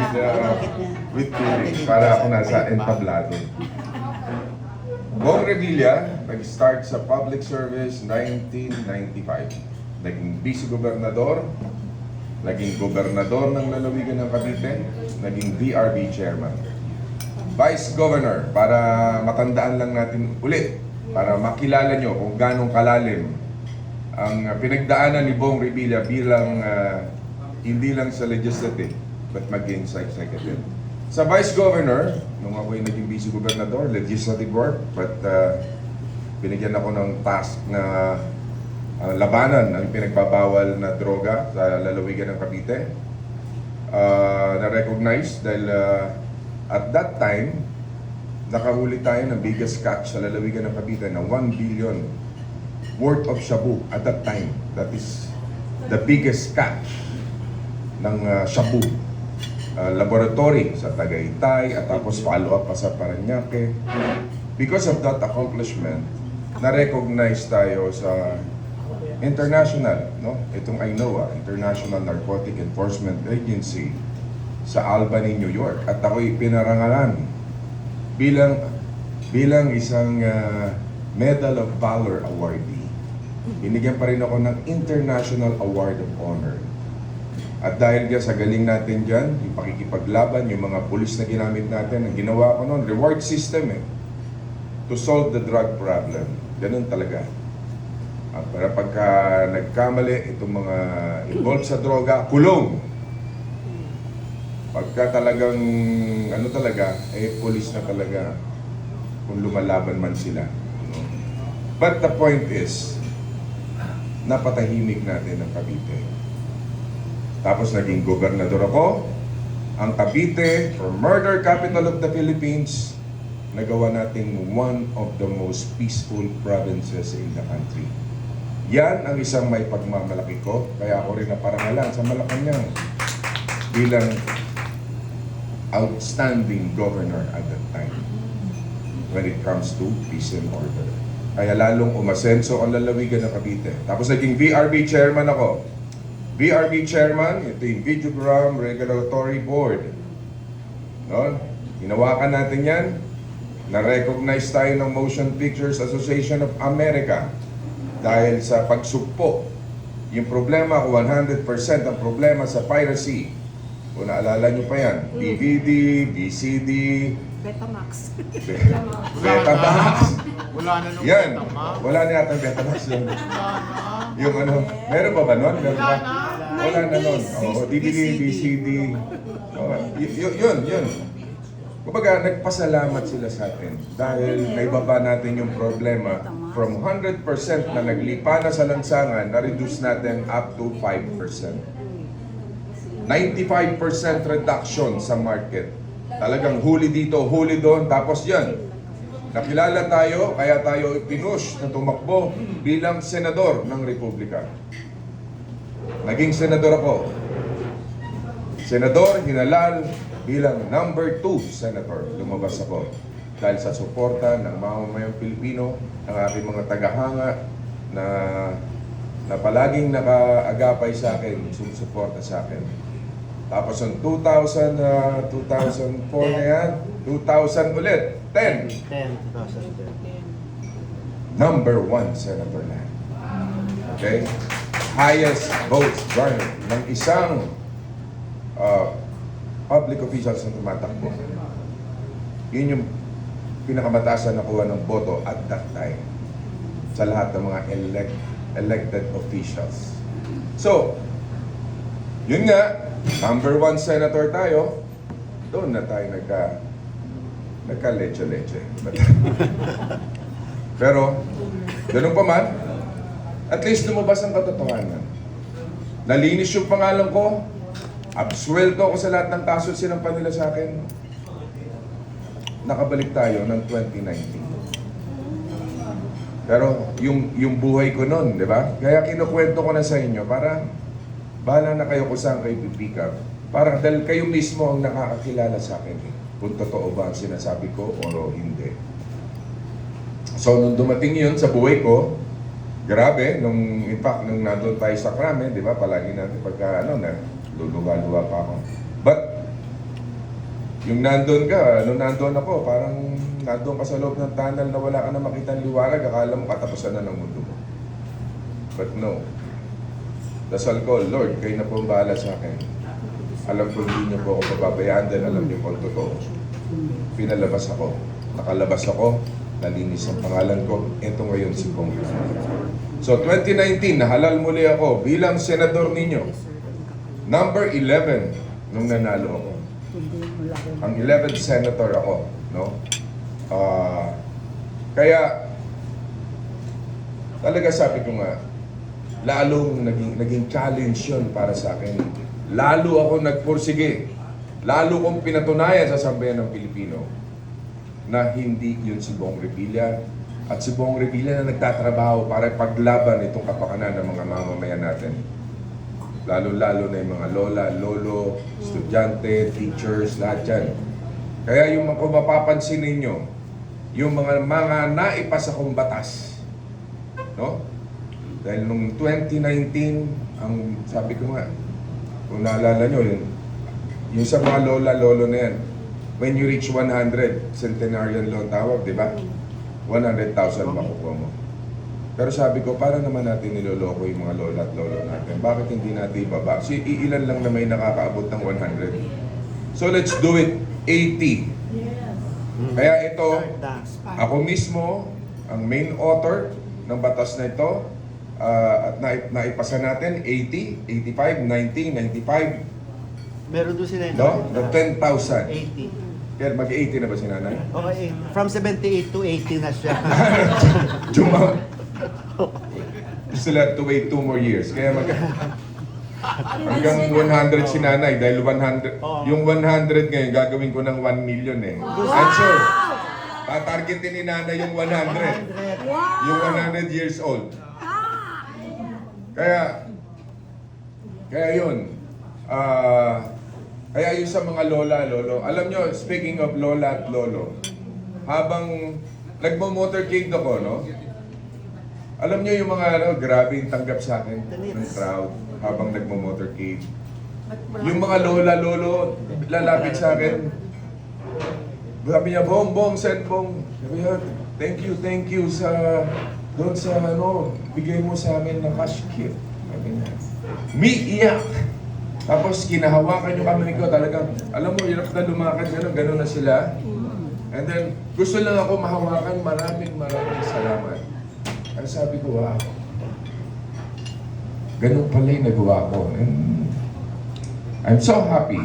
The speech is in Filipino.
with, uh, with feeling para ako nasa entablado. Bong Revilla, nag-start sa public service 1995. Naging vice-gobernador, naging gobernador ng lalawigan ng Cavite, naging DRB chairman. Vice Governor, para matandaan lang natin ulit, para makilala nyo kung ganong kalalim ang pinagdaanan ni Bong Revilla bilang ah, hindi lang sa legislative, maging sa executive. Sa Vice Governor, nung ako'y naging Vice Gobernador, legislative work, but ah, binigyan ako ng task na ah, labanan ang pinagbabawal na droga sa lalawigan ng Cavite. Ah, na-recognize dahil ah, at that time, nakahuli tayo ng biggest catch sa lalawigan ng Cavite na 1 billion worth of shabu at that time. That is the biggest catch ng uh, shabu uh, laboratory sa Tagaytay at tapos follow up pa sa Paranaque. Because of that accomplishment, na-recognize tayo sa international, no? Itong INOA, International Narcotic Enforcement Agency sa Albany, New York. At ako'y pinarangalan bilang bilang isang uh, Medal of Valor awardee. Binigyan pa rin ako ng International Award of Honor. At dahil dyan sa galing natin dyan, yung pakikipaglaban, yung mga pulis na ginamit natin, ang ginawa ko noon, reward system eh. To solve the drug problem. Ganun talaga. At para pagka nagkamali, itong mga involved sa droga, kulong. Pagka talagang, ano talaga, eh, pulis na talaga kung lumalaban man sila. But the point is, napatahimik natin ang Cavite. Tapos naging gobernador ako. Ang Cavite, for murder capital of the Philippines, nagawa nating one of the most peaceful provinces in the country. Yan ang isang may pagmamalaki ko, kaya ako rin naparangalan sa Malacanang bilang outstanding governor at that time when it comes to peace and order. Kaya lalong umasenso ang lalawigan ng Cavite. Tapos naging VRB chairman ako. VRB chairman, ito yung Videogram Regulatory Board. No? Hinawakan natin yan. Na-recognize tayo ng Motion Pictures Association of America dahil sa pagsugpo. Yung problema, 100% ang problema sa piracy. Kung naalala nyo pa yan, DVD, VCD, Betamax. Betamax. Wala na nung Yan. Betamax. Wala na yata Betamax. Yung ano, meron pa ba nun? Meron pa? Wala na. Nun. Oo. Oh, y- y- yun, yun. Kumbaga, nagpasalamat sila sa atin dahil naibaba natin yung problema from 100% na naglipa na sa lansangan, na-reduce natin up to 5%. 95% reduction sa market. Talagang huli dito, huli doon, tapos yan. Nakilala tayo, kaya tayo pinush na tumakbo bilang senador ng Republika. Naging senador ako. Senador, hinalal bilang number 2 senator. Lumabas ako. Dahil sa suporta ng mamamayang Pilipino, ng aking mga tagahanga na na palaging nakaagapay sa akin, sumusuporta sa akin. Tapos ang 2000, ah, 2004 na yan, 2000 ulit, 10. 10, 2010. Number one senator na. Okay? Highest votes garnered ng isang uh, public officials na tumatakbo. Yun yung pinakamataas na nakuha ng boto at that time sa lahat ng mga elect, elected officials. So, yun nga, number one senator tayo, doon na tayo nagka, nagka-leche-leche. Pero, ganun pa man, at least lumabas ang katotohanan. Nalinis yung pangalan ko, absuelto ako sa lahat ng kaso sinampan nila sa akin. Nakabalik tayo ng 2019. Pero yung yung buhay ko noon, di ba? Kaya kinukwento ko na sa inyo para bahala na kayo kung saan kayo pipick up. Para dahil kayo mismo ang nakakakilala sa akin eh, kung totoo ba ang sinasabi ko o hindi. So, nung dumating yun sa buhay ko, grabe, nung, in fact, nung nandun tayo sa krame, di ba, palagi natin pagka, ano, na, luluwa-luwa pa ako. But, Yung nandun ka, nung nandun ako, parang nandun ka sa loob ng tunnel na wala ka na makita ng liwanag, akala mo katapusan na ng mundo mo. But no. Dasal ko, Lord, kayo na po ang bahala sa akin. Alam ko hindi niyo po ako pababayaan dahil alam niyo po ang totoo. Pinalabas ako. Nakalabas ako. Nalinis ang pangalan ko. Ito ngayon si Congress. So 2019, nahalal muli ako bilang senador ninyo. Number 11 nung nanalo ako. Ang 11th senator ako, no? Ah, kaya talaga sabi ko nga, lalong naging, naging challenge yun para sa akin. Lalo ako nagpursige. Lalo kong pinatunayan sa sambayan ng Pilipino na hindi yun si Bong Revilla at si Bong Revilla na nagtatrabaho para paglaban itong kapakanan ng mga mamamayan natin. Lalo-lalo na yung mga lola, lolo, estudyante, teachers, lahat yan. Kaya yung kung mapapansin ninyo, yung mga mga naipasa kong batas, no? Dahil nung 2019, ang sabi ko nga, kung naalala nyo, yun, yung sa mga lola, lolo na yan, when you reach 100, centenarian loan tawag, di ba? 100,000 makukuha mo. Pero sabi ko, para naman natin niloloko yung mga lola at lolo natin. Bakit hindi natin ibaba? Kasi iilan lang na may nakakaabot ng 100. So let's do it 80. Kaya ito, ako mismo, ang main author ng batas na ito, ah, at naip, naipasa natin 80, 85, 90, 95, Meron doon sila no? The 10,000. 80. Kaya mag-80 na ba si nanay? Okay, from 78 to 80 na siya. Jumang. Still have to wait two more years. Kaya mag... Hanggang 100 si nanay dahil 100 Oo. yung 100 ngayon gagawin ko ng 1 million eh. Answer. Tatargetin ni nanay yung 100. Yung 100 years old. Kaya kaya yun. Ah, kaya yung sa mga lola, lolo. Alam nyo, speaking of lola at lolo, habang nagmo-motorcade ako, no? Alam nyo yung mga ano, grabe yung tanggap sa akin ng crowd habang nagmo-motorcade. Yung mga lola, lolo, lalapit sa akin. Sabi niya, Bong, Bong, send Bong. Sabi niya, thank you, thank you sa, doon sa ano, bigay mo sa amin ng cash gift. Sabi niya, mi iyak. Tapos kinahawakan yung kamay ko talagang, alam mo, hirap na lumakad, gano'n, gano'n na sila. And then, gusto lang ako mahawakan, maraming maraming salamat. Ang sabi ko, wow. Ganun pala yung nagawa ko. And I'm so happy